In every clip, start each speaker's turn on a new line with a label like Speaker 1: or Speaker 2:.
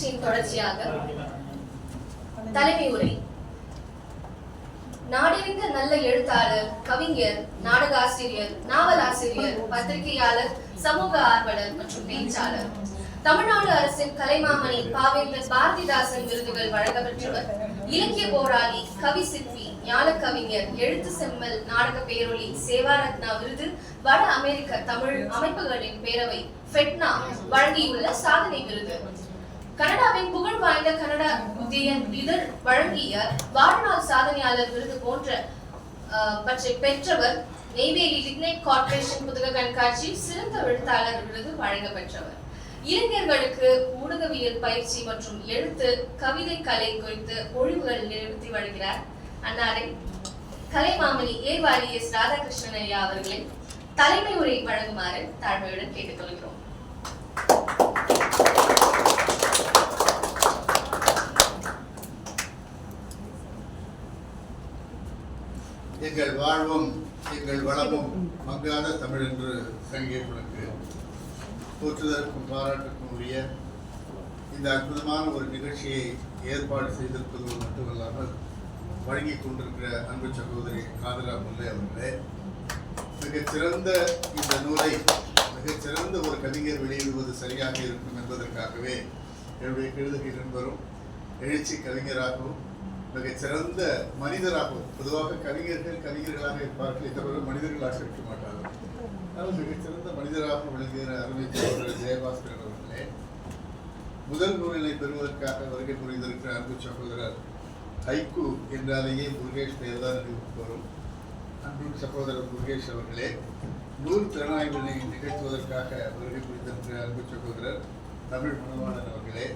Speaker 1: நிகழ்ச்சியின் தொடர்ச்சியாக தலைமை உரை நாடறிந்த நல்ல எழுத்தாளர் கவிஞர் நாடக ஆசிரியர் நாவல் ஆசிரியர் பத்திரிகையாளர் சமூக ஆர்வலர் மற்றும் பேச்சாளர் தமிழ்நாடு அரசின் கலைமாமணி பாவேந்தர் பாரதிதாசன் விருதுகள் வழங்கப்பெற்றவர் இலக்கிய போராளி கவி சிற்பி ஞான கவிஞர் எழுத்து செம்மல் நாடக பேரொளி சேவாரத்னா விருது வட அமெரிக்க தமிழ் அமைப்புகளின் பேரவை ஃபெட்னா வழங்கியுள்ள சாதனை விருது கனடாவின் புகழ் வாய்ந்த கனடா உதயன் இதழ் வழங்கிய வாழ்நாள் சாதனையாளர் விருது போன்ற பற்றி பெற்றவர் நெய்வேலி லிக்னைட் கார்பரேஷன் புத்தக கண்காட்சி சிறந்த எழுத்தாளர் விருது வழங்க பெற்றவர் இளைஞர்களுக்கு ஊடகவியல் பயிற்சி மற்றும் எழுத்து கவிதை கலை குறித்து ஒழிவுகள் நிறுத்தி வருகிறார் அன்னாரை கலைமாமணி ஏவாரி எஸ் ராதாகிருஷ்ணன் ஐயா அவர்களை தலைமை உரை வழங்குமாறு தாழ்மையுடன் கேட்டுக்கொள்கிறோம்
Speaker 2: எங்கள் வாழ்வும் எங்கள் வளமும் மங்காத தமிழ் என்று சங்கே உனக்கு போற்றுதற்கும் பாராட்டுக்கும் உரிய இந்த அற்புதமான ஒரு நிகழ்ச்சியை ஏற்பாடு செய்திருப்பது மட்டுமல்லாமல் வழங்கி கொண்டிருக்கிற அன்பு சகோதரி காதலா முல்லை அவர்களே மிகச்சிறந்த இந்த நூலை மிகச்சிறந்த ஒரு கவிஞர் வெளியிடுவது சரியாக இருக்கும் என்பதற்காகவே என்னுடைய கெழுதுகை நண்பரும் எழுச்சி கவிஞராகவும் மிகச்சிறந்த மனிதராகவும் பொதுவாக கவிஞர்கள் கவிஞர்களாக இருப்பார்கள் தவிர மனிதர்களாக இருக்க மாட்டார்கள் ஆனால் மிகச்சிறந்த மனிதராக விளங்குகிற அருமை ஜெயபாஸ்கர் அவர்களே முதல் நூலினை பெறுவதற்காக வருகை புரிந்திருக்கிற அன்பு சகோதரர் ஹைகு என்றாலேயே முருகேஷ் பெயர் தான் அன்பு வரும் சகோதரர் முருகேஷ் அவர்களே நூல் திறனாய்வினை நிகழ்த்துவதற்காக வருகை புரிந்திருக்கிற அன்பு சகோதரர் தமிழ் மனவாளன் அவர்களே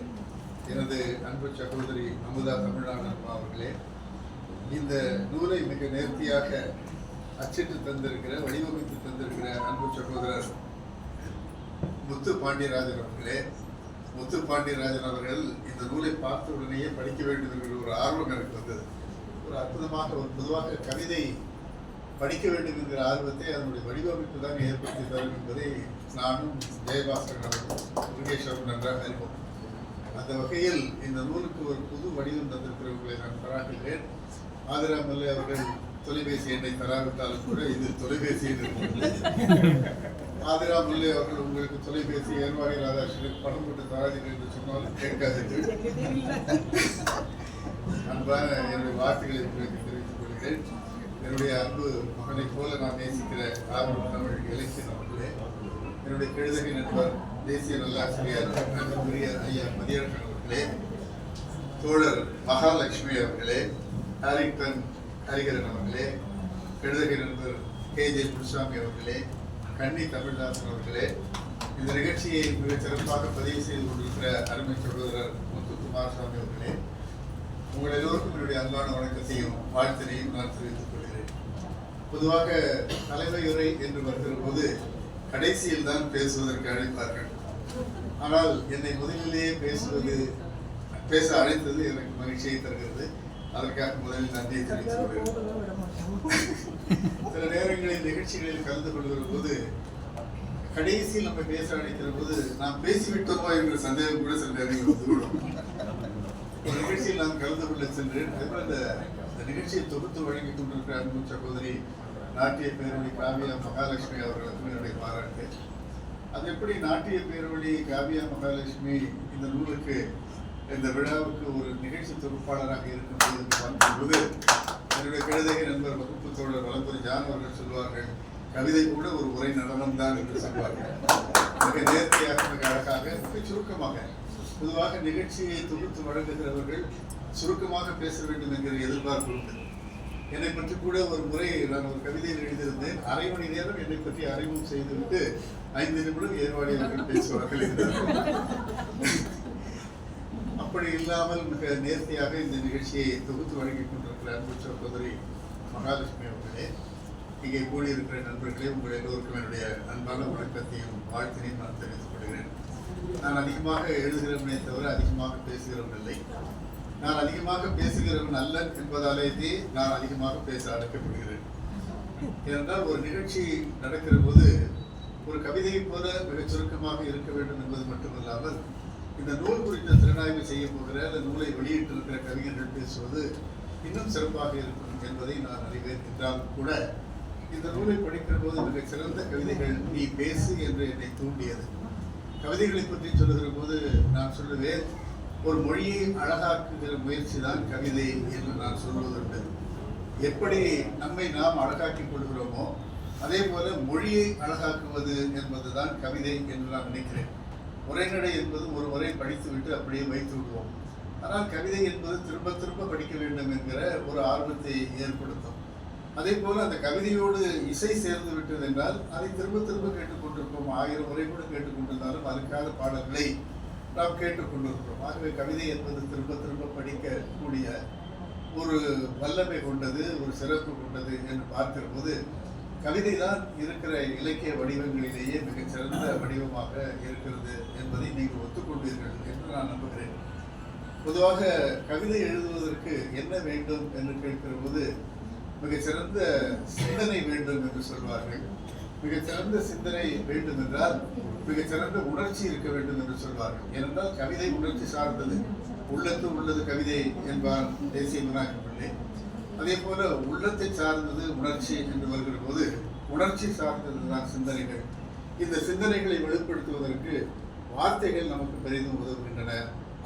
Speaker 2: எனது அன்பு சகோதரி அமுதா தமிழ்நாடன் அவர்களே இந்த நூலை மிக நேர்த்தியாக அச்சிட்டு தந்திருக்கிற வடிவமைத்து தந்திருக்கிற அன்பு சகோதரர் முத்து பாண்டியராஜன் அவர்களே முத்து பாண்டியராஜன் அவர்கள் இந்த நூலை பார்த்த உடனேயே படிக்க வேண்டும் என்கிற ஒரு ஆர்வம் எனக்கு வந்தது ஒரு அற்புதமாக ஒரு பொதுவாக கவிதை படிக்க வேண்டும் என்கிற ஆர்வத்தை அதனுடைய வடிவமைப்பு தான் ஏற்படுத்தி தரும் என்பதை நானும் ஜெயபாஸ்கர் அவர்கள் முருகேஷ் அவர்கள் நன்றாக அறிவோம் அந்த வகையில் இந்த நூலுக்கு ஒரு புது வடிவம் தந்திருக்கிறவர்களை நான் பாராட்டுகிறேன் ஆதிராமல்லை அவர்கள் தொலைபேசி எண்ணை தராவிட்டாலும் கூட இது தொலைபேசி ஆதிராமல்லே அவர்கள் உங்களுக்கு தொலைபேசி ஏர்வாடி ராதாகிருஷ்ணன் பணம் போட்டு தராதீர்கள் என்று சொன்னாலும் கேட்காது அன்பான என்னுடைய வார்த்தைகளை உங்களுக்கு தெரிவித்துக் கொள்கிறேன் என்னுடைய அன்பு மகனைப் போல நான் நேசிக்கிற ஆர்வம் தமிழ் இலக்கியம் அவர்களே என்னுடைய கெழுதகை நண்பர் தேசிய நல்லாசிரியர் நன்றிக்குரிய ஐயா மதியழகன் அவர்களே தோழர் மகாலட்சுமி அவர்களே ஹாரிங்டன் ஹரிகரன் அவர்களே கெடுதகை நண்பர் கே ஜே முனுசாமி அவர்களே கண்ணி தமிழ்தாசன் அவர்களே இந்த நிகழ்ச்சியை மிக சிறப்பாக பதிவு செய்து கொண்டிருக்கிற அருமை சகோதரர் முத்து குமாரசாமி அவர்களே உங்கள் எல்லோருக்கும் என்னுடைய அன்பான வணக்கத்தையும் வாழ்த்தினையும் நான் தெரிவித்துக் கொள்கிறேன் பொதுவாக தலைமையுரை என்று வருகிற போது கடைசியில் தான் பேசுவதற்கு அழைப்பார்கள் ஆனால் என்னை முதலிலேயே பேசுவது பேச அழைத்தது எனக்கு மகிழ்ச்சியை தருகிறது அதற்காக முதலில் நன்றியை தெரிவித்துக் சில நேரங்களில் நிகழ்ச்சிகளில் கலந்து கொள்கிற போது கடைசியில் நம்ம பேச அழைக்கிற போது நாம் பேசிவிட்டோமா என்ற சந்தேகம் கூட சில நேரங்கள் வந்துவிடும் ஒரு நிகழ்ச்சியில் நான் கலந்து கொள்ள சென்றேன் அந்த நிகழ்ச்சியை தொகுத்து வழங்கி கொண்டிருக்கிற அன்பு சகோதரி நாட்டிய பேரணி காவியா மகாலட்சுமி அவர்களுக்கும் என்னுடைய பாராட்டு அது எப்படி நாட்டிய பேரொழி காவியா மகாலட்சுமி இந்த நூலுக்கு இந்த விழாவுக்கு ஒரு நிகழ்ச்சி தொகுப்பாளராக இருக்கும் பார்க்கும்போது என்னுடைய கழுதை நண்பர் வகுப்பு தோழர் வளர்ப்பு ஜான் அவர்கள் சொல்வார்கள் கவிதை கூட ஒரு உரை நடனம் தான் என்று சொல்வார்கள் மிக நேர்த்தியாக மிக அழகாக மிக சுருக்கமாக பொதுவாக நிகழ்ச்சியை தொகுத்து வழங்குகிறவர்கள் சுருக்கமாக பேச வேண்டும் என்கிற எதிர்பார்ப்பு உண்டு என்னை பற்றி கூட ஒரு முறை நான் ஒரு கவிதையில் எழுதியிருந்தேன் அரை மணி நேரம் என்னை பற்றி அறிமுகம் செய்துவிட்டு ஐந்து நிமிடம் ஏர்வாடியாக பேசுவார்கள் அப்படி இல்லாமல் மிக நேர்த்தியாக இந்த நிகழ்ச்சியை தொகுத்து வழங்கிக் கொண்டிருக்கிற அன்பு சகோதரி மகாலட்சுமி அவர்களே இங்கே கூடியிருக்கிற நண்பர்களே உங்கள் எல்லோருக்கும் என்னுடைய அன்பான வணக்கத்தையும் வாழ்த்தினையும் நான் தெரிவித்துக் கொள்கிறேன் நான் அதிகமாக எழுதுகிறவனே தவிர அதிகமாக பேசுகிறவன் இல்லை நான் அதிகமாக பேசுகிறவன் அல்ல என்பதாலேயே நான் அதிகமாக பேச அழைக்கப்படுகிறேன் ஏனென்றால் ஒரு நிகழ்ச்சி நடக்கிற போது ஒரு கவிதையைப் போல மிகச் சுருக்கமாக இருக்க வேண்டும் என்பது மட்டுமல்லாமல் இந்த நூல் குறித்த திறனாய்வு செய்ய போகிற அந்த நூலை வெளியிட்டிருக்கிற கவிஞர்கள் பேசுவது இன்னும் சிறப்பாக இருக்கும் என்பதை நான் அறிவேன் என்றாலும் கூட இந்த நூலை படிக்கிற போது மிகச் சிறந்த கவிதைகள் நீ பேசு என்று என்னை தூண்டியது கவிதைகளை பற்றி சொல்லுகிற போது நான் சொல்லுவேன் ஒரு மொழியை அழகாக்குகிற முயற்சி தான் கவிதை என்று நான் சொல்வதுண்டு எப்படி நம்மை நாம் அழகாக்கிக் கொள்கிறோமோ அதே போல மொழியை அழகாக்குவது என்பதுதான் கவிதை என்று நான் நினைக்கிறேன் உரைநடை என்பது ஒரு முறை படித்துவிட்டு அப்படியே வைத்து விடுவோம் ஆனால் கவிதை என்பது திரும்ப திரும்ப படிக்க வேண்டும் என்கிற ஒரு ஆர்வத்தை ஏற்படுத்தும் அதே போல் அந்த கவிதையோடு இசை சேர்ந்து விட்டது என்றால் அதை திரும்ப திரும்ப கேட்டுக்கொண்டிருப்போம் ஆயிரம் முறை கூட கேட்டுக்கொண்டிருந்தாலும் அதுக்காக பாடல்களை நாம் கேட்டுக்கொண்டிருக்கிறோம் ஆகவே கவிதை என்பது திரும்ப திரும்ப படிக்கக்கூடிய ஒரு வல்லமை கொண்டது ஒரு சிறப்பு கொண்டது என்று பார்க்கிற போது கவிதை தான் இருக்கிற இலக்கிய வடிவங்களிலேயே மிகச்சிறந்த வடிவமாக இருக்கிறது என்பதை நீங்கள் ஒத்துக்கொண்டீர்கள் என்று நான் நம்புகிறேன் பொதுவாக கவிதை எழுதுவதற்கு என்ன வேண்டும் என்று கேட்கிற போது மிகச்சிறந்த சிந்தனை வேண்டும் என்று சொல்வார்கள் மிகச்சிறந்த சிந்தனை வேண்டும் என்றால் மிகச்சிறந்த உணர்ச்சி இருக்க வேண்டும் என்று சொல்வார்கள் ஏனென்றால் கவிதை உணர்ச்சி சார்ந்தது உள்ளத்து உள்ளது கவிதை என்பார் தேசிய மனாக்கப்பட்டேன் அதே போல உள்ளத்தை சார்ந்தது உணர்ச்சி என்று வருகிற போது உணர்ச்சி சார்ந்ததுதான் சிந்தனைகள் இந்த சிந்தனைகளை வெளிப்படுத்துவதற்கு வார்த்தைகள் நமக்கு பெரிதும் உதவுகின்றன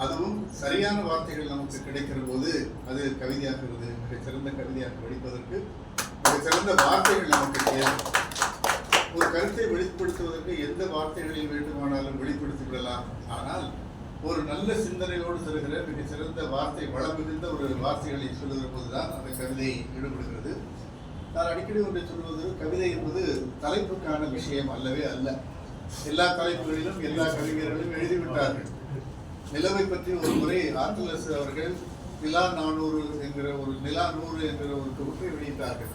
Speaker 2: அதுவும் சரியான வார்த்தைகள் நமக்கு கிடைக்கிற போது அது கவிதையாகிறது மிகச்சிறந்த கவிதையாக வடிப்பதற்கு மிகச்சிறந்த வார்த்தைகள் நமக்கு ஒரு கருத்தை வெளிப்படுத்துவதற்கு எந்த வார்த்தைகளில் வேண்டுமானாலும் வெளிப்படுத்திவிடலாம் ஆனால் ஒரு நல்ல சிந்தனையோடு செல்கிற மிக சிறந்த வார்த்தை வளம் மிகுந்த ஒரு வார்த்தைகளை சொல்லுகிற போதுதான் அந்த கவிதை ஈடுபடுகிறது நான் அடிக்கடி ஒன்றை சொல்வது கவிதை என்பது தலைப்புக்கான விஷயம் அல்லவே அல்ல எல்லா தலைப்புகளிலும் எல்லா கவிஞர்களும் எழுதிவிட்டார்கள் நிலவை பற்றி ஒரு முறை ஆர்டலஸ் அவர்கள் நிலா நானூறு என்கிற ஒரு நிலா நூறு என்கிற ஒரு தொகுப்பை வெளியிட்டார்கள்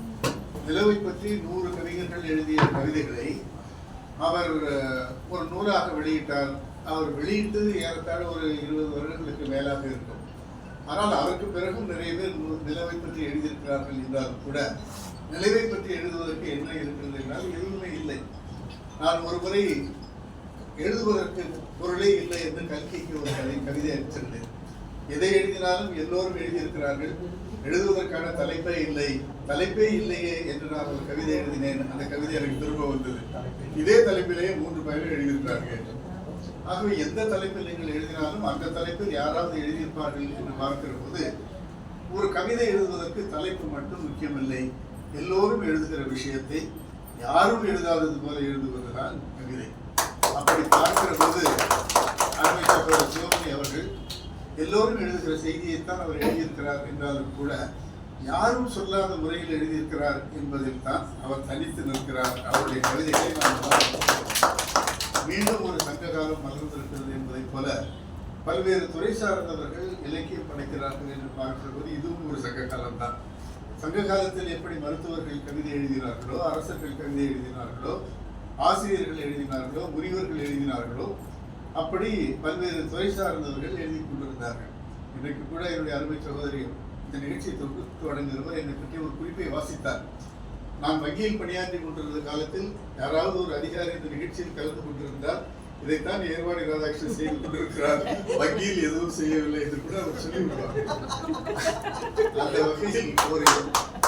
Speaker 2: நிலவை பற்றி நூறு கவிஞர்கள் எழுதிய கவிதைகளை அவர் ஒரு நூலாக வெளியிட்டார் அவர் வெளியிட்டது ஏறத்தாழ ஒரு இருபது வருடங்களுக்கு மேலாக இருக்கும் ஆனால் அவருக்கு பிறகும் நிறைய பேர் நிலவை பற்றி எழுதியிருக்கிறார்கள் என்றாலும் கூட நிலவை பற்றி எழுதுவதற்கு என்ன இருக்கிறது என்றால் எதுவுமே இல்லை நான் ஒரு முறை எழுதுவதற்கு பொருளே இல்லை என்று கல்கிக்கு ஒரு கதை கவிதை அளித்திருந்தேன் எதை எழுதினாலும் எல்லோரும் எழுதியிருக்கிறார்கள் எழுதுவதற்கான தலைப்பே இல்லை தலைப்பே இல்லையே என்று நான் ஒரு கவிதை எழுதினேன் அந்த கவிதை எனக்கு திரும்ப வந்தது இதே தலைப்பிலேயே மூன்று பயிர்கள் எழுதியிருக்கிறார்கள் ஆகவே எந்த தலைப்பில் நீங்கள் எழுதினாலும் அந்த தலைப்பில் யாராவது எழுதியிருப்பார்கள் என்று பார்க்கிற போது ஒரு கவிதை எழுதுவதற்கு தலைப்பு மட்டும் முக்கியமில்லை எல்லோரும் எழுதுகிற விஷயத்தை யாரும் எழுதாதது போல எழுதுவதுதான் கவிதை அப்படி பார்க்கிற போது அருமை சகோதரர் சிவமணி அவர்கள் எல்லோரும் எழுதுகிற செய்தியைத்தான் அவர் எழுதியிருக்கிறார் என்றாலும் கூட யாரும் சொல்லாத முறையில் எழுதியிருக்கிறார் என்பதில் தான் அவர் தனித்து நிற்கிறார் அவருடைய கவிதைகளை பார்க்கிறேன் மீண்டும் ஒரு சங்க காலம் மலர்ந்திருக்கிறது என்பதைப் போல பல்வேறு துறை சார்ந்தவர்கள் இலக்கியம் படைக்கிறார்கள் என்று பார்க்கிற போது இதுவும் ஒரு சங்க காலம் தான் சங்க காலத்தில் எப்படி மருத்துவர்கள் கவிதை எழுதினார்களோ அரசர்கள் கவிதை எழுதினார்களோ ஆசிரியர்கள் எழுதினார்களோ முனிவர்கள் எழுதினார்களோ அப்படி பல்வேறு துறை சார்ந்தவர்கள் எழுதி கொண்டிருந்தார்கள் இன்றைக்கு கூட என்னுடைய அருமை சகோதரி இந்த நிகழ்ச்சியை தொகுத்து தொடங்குகிறவர் என்னை பற்றி ஒரு குறிப்பை வாசித்தார் நான் வங்கியில் பணியாற்றி கொண்டிருந்த காலத்தில் யாராவது ஒரு அதிகாரி இந்த நிகழ்ச்சியில் கலந்து கொண்டிருந்தார் இதைத்தான் ஏற்பாடு ராதாகிருஷ்ணன் செய்து கொண்டிருக்கிறார் வங்கியில் எதுவும் செய்யவில்லை என்று கூட அவர் சொல்லிவிடுவார் அந்த வகையில் ஒரு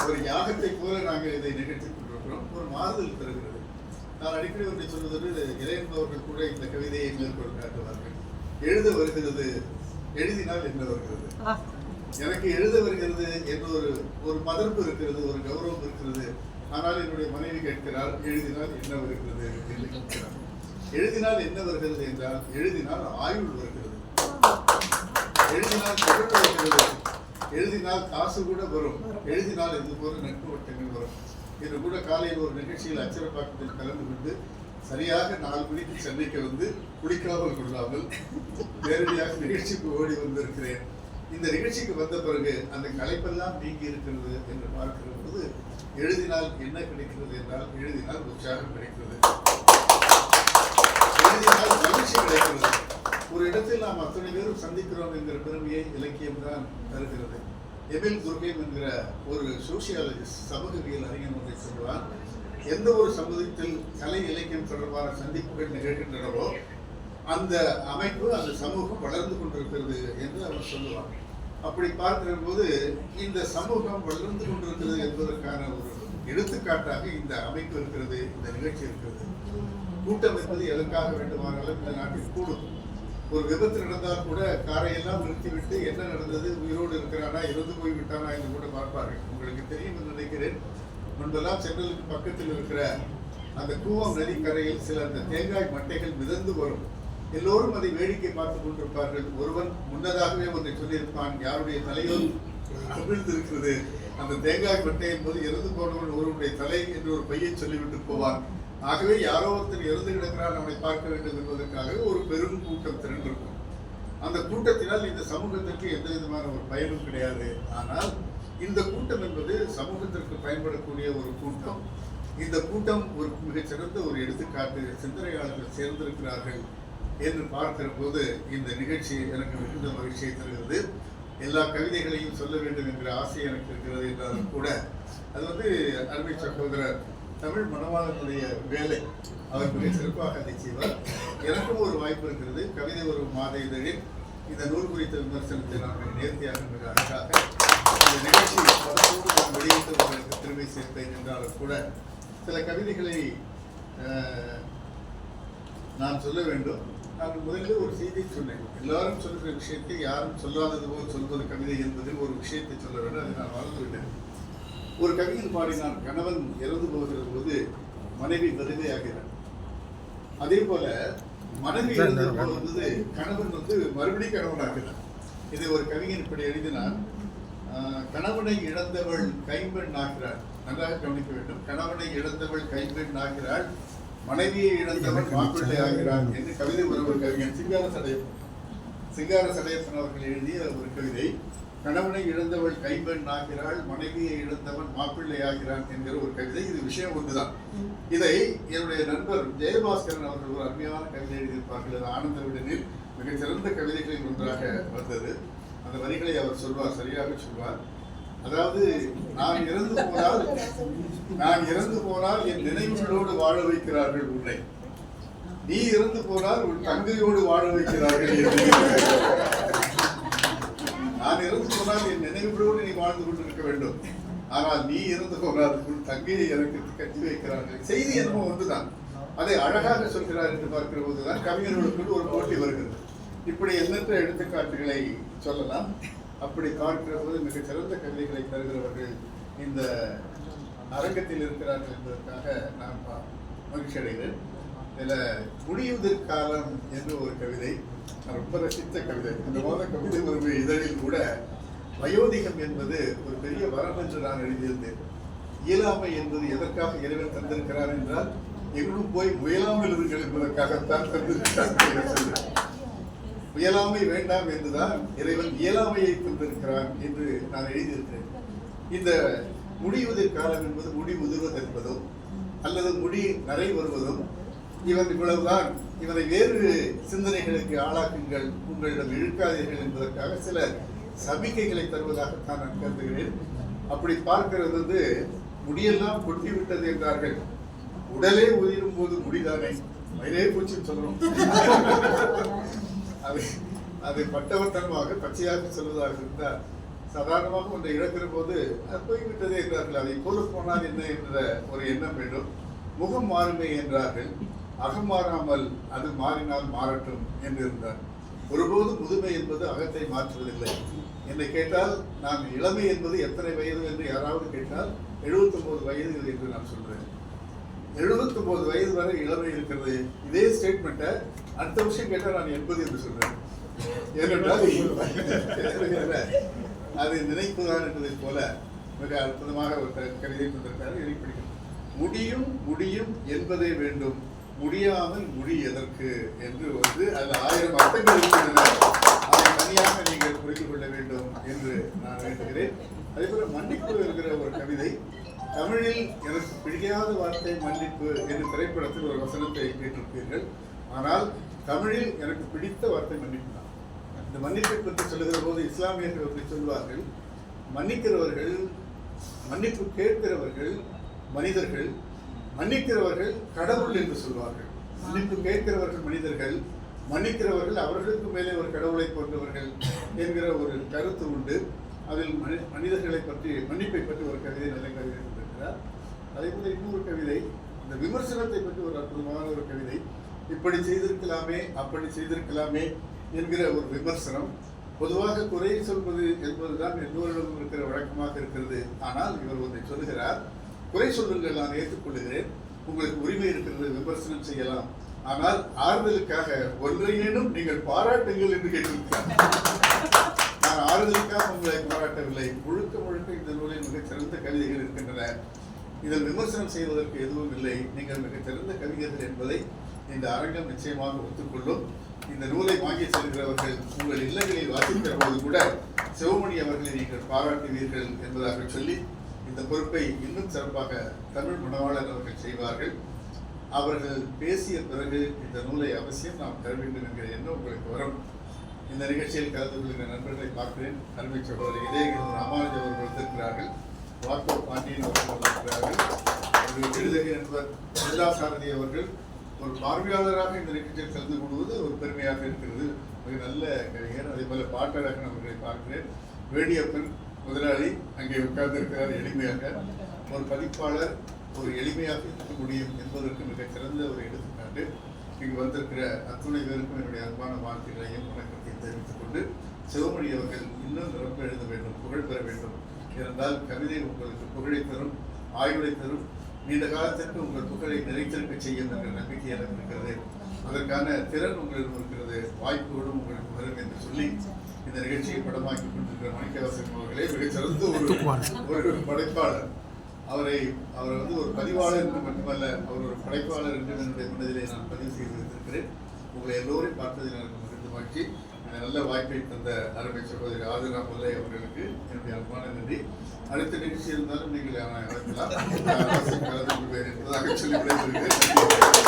Speaker 2: ஒரு யாகத்தை போல நாங்கள் இதை நிகழ்த்தி கொண்டிருக்கிறோம் ஒரு மாறுதல் தருகிறது நான் அடிக்கடி ஒன்றை சொல்வதோடு இளையன்பவர்கள் கூட இந்த கவிதையை மேற்கொள் காட்டுவார்கள் எழுத வருகிறது எழுதினால் என்ன வருகிறது எனக்கு எழுத வருகிறது என்ற ஒரு ஒரு மதர்ப்பு இருக்கிறது ஒரு கௌரவம் இருக்கிறது ஆனால் என்னுடைய மனைவி கேட்கிறார் எழுதினால் என்ன வருகிறது என்று கேட்கிறார் எழுதினால் என்ன வருகிறது என்றால் எழுதினால் ஆயுள் வருகிறது எழுதினால் பொருள் வருகிறது எழுதினால் காசு கூட வரும் எழுதினால் இது போல நட்பு வட்டங்கள் வரும் என்று கூட காலையில் ஒரு நிகழ்ச்சியில் அச்சரப்பாக்கத்தில் கலந்து கொண்டு சரியாக நாலு மணிக்கு சென்னைக்கு வந்து குளிக்காமல் கொள்ளாமல் நேரடியாக நிகழ்ச்சிக்கு ஓடி வந்திருக்கிறேன் இந்த நிகழ்ச்சிக்கு வந்த பிறகு அந்த கலைப்பெல்லாம் நீங்கி இருக்கிறது என்று பார்க்கிற போது எழுதினால் என்ன கிடைக்கிறது என்றால் எழுதினால் உற்சாகம் கிடைக்கிறது எழுதினால் மகிழ்ச்சி கிடைக்கிறது ஒரு இடத்தில் நாம் அத்தனை பேரும் சந்திக்கிறோம் என்கிற பெருமையை இலக்கியம் தான் தருகிறது எபில் துர்கேம் என்கிற ஒரு சோசியாலஜிஸ்ட் சமூகவியல் அறிஞர் ஒன்றை சொல்வார் எந்த ஒரு சமூகத்தில் கலை இலக்கியம் தொடர்பான சந்திப்புகள் நிகழ்கின்றனவோ அந்த அமைப்பு அந்த சமூகம் வளர்ந்து கொண்டிருக்கிறது என்று அவர் சொல்லுவார் அப்படி பார்க்கிற போது இந்த சமூகம் வளர்ந்து கொண்டிருக்கிறது என்பதற்கான ஒரு எடுத்துக்காட்டாக இந்த அமைப்பு இருக்கிறது இந்த நிகழ்ச்சி இருக்கிறது கூட்டம் என்பது எதற்காக வேண்டுமானாலும் இந்த நாட்டில் கூடும் ஒரு விபத்து நடந்தால் கூட காரையெல்லாம் நிறுத்திவிட்டு என்ன நடந்தது உயிரோடு இருக்கிறானா இறந்து போய் விட்டானா என்று கூட பார்ப்பார்கள் உங்களுக்கு தெரியும் என்று நினைக்கிறேன் முன்பெல்லாம் சென்னலுக்கு பக்கத்தில் இருக்கிற அந்த கூவம் நதிக்கரையில் சில அந்த தேங்காய் மட்டைகள் மிதந்து வரும் எல்லோரும் அதை வேடிக்கை பார்த்துக் கொண்டிருப்பார்கள் ஒருவன் முன்னதாகவே ஒன்றை சொல்லியிருப்பான் யாருடைய தலையோ அமிழ்ந்திருக்கிறது அந்த தேங்காய் பட்டையின் போது இறந்து போனவன் ஒருவனுடைய தலை என்று ஒரு பையை சொல்லிவிட்டு போவான் ஆகவே யாரோ ஒருத்தர் இறந்து கிடக்கிறான் அவனை பார்க்க வேண்டும் என்பதற்காகவே ஒரு பெரும் கூட்டம் திரண்டிருக்கும் அந்த கூட்டத்தினால் இந்த சமூகத்திற்கு எந்த விதமான ஒரு பயனும் கிடையாது ஆனால் இந்த கூட்டம் என்பது சமூகத்திற்கு பயன்படக்கூடிய ஒரு கூட்டம் இந்த கூட்டம் ஒரு மிகச்சிறந்த ஒரு எடுத்துக்காட்டு சிந்தனையாளர்கள் சேர்ந்திருக்கிறார்கள் என்று பார்க்கிற போது இந்த நிகழ்ச்சி எனக்கு மிகுந்த மகிழ்ச்சியை தருகிறது எல்லா கவிதைகளையும் சொல்ல வேண்டும் என்கிற ஆசை எனக்கு இருக்கிறது என்றாலும் கூட அது வந்து அருமை சகோதரர் தமிழ் மனவாளனுடைய வேலை அவர் மிக சிறப்பாக அதை செய்வார் எனக்கும் ஒரு வாய்ப்பு இருக்கிறது கவிதை ஒரு மாத இதழில் இந்த நூல் குறித்த விமர்சனத்தை நான் நேர்த்தியாக மிக அழகாக இந்த நிகழ்ச்சி பலத்தோடு வெளியிட்டு உங்களுக்கு திரும்பி சேர்த்தேன் என்றாலும் கூட சில கவிதைகளை நான் சொல்ல வேண்டும் நான் முதலில் ஒரு செய்தி சொன்னேன் எல்லாரும் சொல்கிற விஷயத்தை யாரும் சொல்லாதது போல் சொல்வது கவிதை என்பதில் ஒரு விஷயத்தை சொல்ல வேண்டும் அதை நான் வாழ்ந்துவிட்டேன் ஒரு கவிதை பாடினான் கணவன் இறந்து போகிற போது மனைவி விதவையாகிறார் அதே போல மனைவி இறந்து போகும்போது கணவன் வந்து மறுபடியும் கணவனாகிறார் இதை ஒரு கவிஞன் இப்படி எழுதினான் கணவனை இழந்தவள் கைம்பெண் ஆகிறாள் நன்றாக கவனிக்க வேண்டும் கணவனை இழந்தவள் கைம்பெண் ஆகிறாள் மனைவியை இழந்தவர் மாப்பிள்ளை ஆகிறார் என்று கவிதை ஒருவர் கவிஞர் சிங்கார சடையப்பன் சிங்கார சடையப்பன் அவர்கள் எழுதிய ஒரு கவிதை கணவனை இழந்தவள் கைபெண் ஆகிறாள் மனைவியை இழந்தவன் மாப்பிள்ளை ஆகிறான் என்கிற ஒரு கவிதை இது விஷயம் ஒன்றுதான் இதை என்னுடைய நண்பர் ஜெயபாஸ்கரன் அவர்கள் ஒரு அருமையான கவிதை எழுதியிருப்பார்கள் அது ஆனந்த விடனில் மிகச்சிறந்த கவிதைகளில் ஒன்றாக வந்தது அந்த வரிகளை அவர் சொல்வார் சரியாக சொல்வார் அதாவது நான் இறந்து போனால் நான் இறந்து போனால் என் நினைவுகளோடு வாழ வைக்கிறார்கள் உன்னை நீ இறந்து போனால் உன் தங்கையோடு வாழ வைக்கிறார்கள் நான் இறந்து போனால் என் நினைவுகளோடு நீ வாழ்ந்து கொண்டிருக்க வேண்டும் ஆனால் நீ இறந்து போனால் உன் தங்கையை எனக்கு கட்டி வைக்கிறார்கள் செய்தி என்னமோ ஒன்றுதான் அதை அழகாக சொல்கிறார் என்று பார்க்கிற போதுதான் கவிஞர்களுக்கு ஒரு போட்டி வருகிறது இப்படி எண்ணற்ற எடுத்துக்காட்டுகளை சொல்லலாம் அப்படி காக்கிற போது சிறந்த கவிதைகளை தருகிறவர்கள் இந்த அரங்கத்தில் இருக்கிறார்கள் என்பதற்காக நான் மகிழ்ச்சி அடைகிறேன் இதில் முடியுதிர் காலம் என்று ஒரு கவிதை ரொம்ப ரசித்த கவிதை இந்த மோத கவிதை ஒரு இதழில் கூட வயோதிகம் என்பது ஒரு பெரிய வரம் என்று நான் எழுதியிருந்தேன் இயலாமை என்பது எதற்காக இறைவன் தந்திருக்கிறார் என்றால் எங்கும் போய் முயலாமல் இருக்கிறேன் என்பதற்காகத்தான் தந்திருக்கிறார் இயலாமை வேண்டாம் என்றுதான் இறைவன் இயலாமையை தந்திருக்கிறான் என்று நான் எழுதியிருக்கிறேன் இந்த முடிவுதிர் காலம் என்பது முடி உதிர்வதென்பதும் அல்லது முடி நரை வருவதும் இவன் இவ்வளவுதான் இவனை வேறு சிந்தனைகளுக்கு ஆளாக்குங்கள் உங்களிடம் இழுக்காதீர்கள் என்பதற்காக சில சபிக்கைகளை தருவதாகத்தான் நான் கருதுகிறேன் அப்படி பார்க்கிறது வந்து முடியெல்லாம் கொட்டி விட்டது என்றார்கள் உடலே உயிரும் போது முடிதானே வயிறே பூச்சின்னு சொல்லணும் அது அது பட்டவர்த்தனமாக பச்சையாக சொல்வதாக இருந்தால் சாதாரணமாக ஒன்றை இழக்கிற போது அது போய்விட்டதே என்றார்கள் அதை கொண்டு போனால் என்ன என்ற ஒரு எண்ணம் வேண்டும் முகம் மாறுமே என்றார்கள் அகம் மாறாமல் அது மாறினால் மாறட்டும் என்றிருந்தார் ஒருபோது புதுமை என்பது அகத்தை மாற்றுவதில்லை என்னை கேட்டால் நான் இளமை என்பது எத்தனை வயது என்று யாராவது கேட்டால் எழுபத்தொன்பது வயது என்று நான் சொல்கிறேன் எழுபத்தி ஒன்பது வயது வரை இளமை இருக்கிறது இதே ஸ்டேட்மெண்ட்டை அடுத்த வருஷம் கேட்டால் நான் எண்பது என்று சொல்றேன் ஏனென்றால் அது நினைப்புதான் என்பதைப் போல மிக அற்புதமாக ஒரு கவிதை கொண்டிருக்காரு முடியும் முடியும் என்பதே வேண்டும் முடியாமல் முடி எதற்கு என்று வந்து அதில் ஆயிரம் அர்த்தங்கள் இருக்கின்றன பிடிக்காத வார்த்தை மன்னிப்பு என்ற திரைப்படத்தில் ஒரு வசனத்தை கேட்டிருப்பீர்கள் ஆனால் தமிழில் எனக்கு பிடித்த வார்த்தை மன்னிப்பு தான் இந்த மன்னிப்பை பற்றி சொல்லுகிற போது இஸ்லாமியர்கள் அப்படி சொல்வார்கள் மன்னிக்கிறவர்கள் மன்னிப்பு கேட்கிறவர்கள் மனிதர்கள் மன்னிக்கிறவர்கள் கடவுள் என்று சொல்வார்கள் மன்னிப்பு கேட்கிறவர்கள் மனிதர்கள் மன்னிக்கிறவர்கள் அவர்களுக்கு மேலே ஒரு கடவுளை போன்றவர்கள் என்கிற ஒரு கருத்து உண்டு அதில் மனிதர்களை பற்றி மன்னிப்பை பற்றி ஒரு கவிதை நிலை கவிதை கொண்டிருக்கிறார் அதே போல இன்னொரு கவிதை இந்த விமர்சனத்தை பற்றி ஒரு அற்புதமான ஒரு கவிதை இப்படி செய்திருக்கலாமே அப்படி செய்திருக்கலாமே என்கிற ஒரு விமர்சனம் பொதுவாக குறை சொல்வது என்பதுதான் எல்லோரிடம் இருக்கிற வழக்கமாக இருக்கிறது ஆனால் இவர் ஒன்றை சொல்லுகிறார் குறை சொல்லுங்கள் நான் ஏற்றுக்கொள்கிறேன் உங்களுக்கு உரிமை இருக்கிறது விமர்சனம் செய்யலாம் ஆனால் ஆறுதலுக்காக ஒன்றையேனும் நீங்கள் பாராட்டுங்கள் என்று கேட்டிருக்கிறார் நான் ஆறுதலுக்காக உங்களை பாராட்டவில்லை முழுக்க முழுக்க இந்த நூலில் மிகச் சிறந்த கவிதைகள் இருக்கின்றன இதில் விமர்சனம் செய்வதற்கு எதுவும் இல்லை நீங்கள் மிகச் சிறந்த கவிஞர்கள் என்பதை இந்த அரங்கம் நிச்சயமாக ஒத்துக்கொள்ளும் இந்த நூலை வாங்கி செல்கிறவர்கள் உங்கள் இல்லங்களில் வாசிக்கிற போது கூட சிவமணி அவர்களை நீங்கள் பாராட்டுவீர்கள் என்பதாக சொல்லி இந்த பொறுப்பை இன்னும் சிறப்பாக தமிழ் மனவாளர் அவர்கள் செய்வார்கள் அவர்கள் பேசிய பிறகு இந்த நூலை அவசியம் நாம் தர வேண்டும் என்கிற எண்ணம் உங்களுக்கு வரும் இந்த நிகழ்ச்சியில் கலந்து கொள்கிற நண்பர்களை பார்க்கிறேன் அருமை சகோதரர் இதயகிரி ராமானுஜ் அவர்கள் வந்திருக்கிறார்கள் வாக்கோ பாண்டியன் அவர்கள் ஆசிரியர் என்பவர் அமிர்தா சாரதி அவர்கள் ஒரு பார்வையாளராக இந்த நிகழ்ச்சியில் கலந்து கொள்வது ஒரு பெருமையாக இருக்கிறது மிக நல்ல கவிஞர் அதே போல பாட்டழகன் அவர்களை பார்க்கிறேன் வேடியப்பன் முதலாளி அங்கே உட்கார்ந்திருக்கிறார் எளிமையாக ஒரு பதிப்பாளர் ஒரு எளிமையாக இருக்க முடியும் என்பதற்கு மிக சிறந்த ஒரு எடுத்துக்காட்டு இங்கு வந்திருக்கிற அத்துணை பேருக்கும் என்னுடைய அன்பான வாழ்த்துக்களையும் வணக்கத்தையும் தெரிவித்துக் கொண்டு சிவமொழி அவர்கள் இன்னும் நிரம்ப எழுத வேண்டும் புகழ் பெற வேண்டும் இருந்தால் கவிதை உங்களுக்கு புகழை தரும் ஆய்வுகளை தரும் நீண்ட காலத்திற்கு உங்கள் புகழை நிறைத்திருக்க செய்யும் என்ற நம்பிக்கை எனக்கு இருக்கிறது அதற்கான திறன் உங்களிடம் இருக்கிறது வாய்ப்புகளும் உங்களுக்கு வரும் என்று சொல்லி இந்த நிகழ்ச்சியை படமாக்கி கொண்டிருக்கிற மணிக்கவாசன் அவர்களே மிகச்சிறந்த ஒரு ஒரு படைப்பாளர் அவரை அவர் வந்து ஒரு பதிவாளர் என்று மட்டுமல்ல அவர் ஒரு படைப்பாளர் என்று என்னுடைய மனதிலே நான் பதிவு செய்து வைத்திருக்கிறேன் உங்களை எல்லோரும் பார்த்ததில் எனக்கு மிகுந்த மகிழ்ச்சி நல்ல வாய்ப்பை தந்த அருமை சகோதரி ஆதிரா முல்லை அவர்களுக்கு என்னுடைய அன்பான நன்றி அடுத்த நிகழ்ச்சி இருந்தாலும் நீங்கள் அழைக்கலாம் என்பதாக சொல்லி